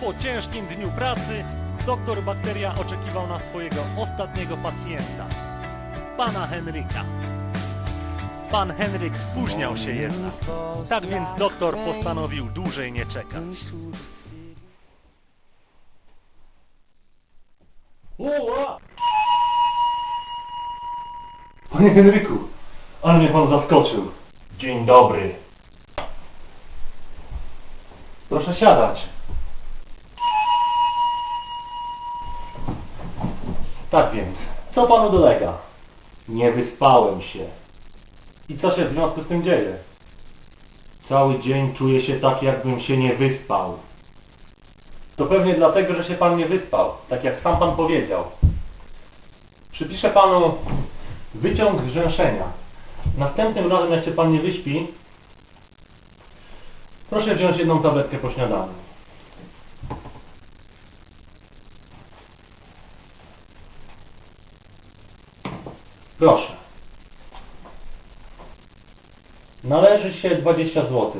Po ciężkim dniu pracy doktor Bakteria oczekiwał na swojego ostatniego pacjenta, pana Henryka. Pan Henryk spóźniał się jednak. Tak więc doktor postanowił dłużej nie czekać. Panie Henryku, ale mnie pan zaskoczył. Dzień dobry. Proszę siadać. Tak więc, co panu dolega? Nie wyspałem się. I co się w związku z tym dzieje? Cały dzień czuję się tak, jakbym się nie wyspał. To pewnie dlatego, że się pan nie wyspał, tak jak sam pan powiedział. Przypiszę panu wyciąg zrzęszenia. Następnym razem, jak się pan nie wyśpi, proszę wziąć jedną tabletkę po śniadaniu. Proszę. Należy się 20 zł.